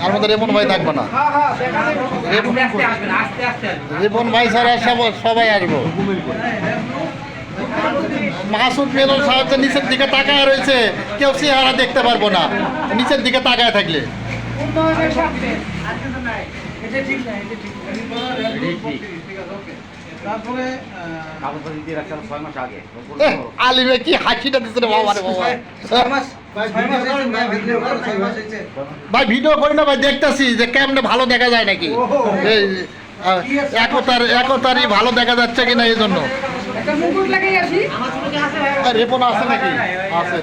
আর মধ্যে ভাই থাকব না। রিপন ভাই ছাড়া সব- সবাই আসব। মাসুদ মেনন সাহেব নিচের দিকে তাকায় রয়েছে কেউ চেহারা দেখতে পারব না। নিচের দিকে তাকায় থাকলে। আলিমে কি হাসিটা দিচ্ছে বাবা রে বাবা। ভাই, ভিডিও করো, না ভাই দেখতেছি যে কেমনে ভালো দেখা যায় নাকি একতার একতারই ভালো দেখা যাচ্ছে কিনা এই জন্য একটা মুকুট লাগাই আসি আর রেপন আছে নাকি আছে।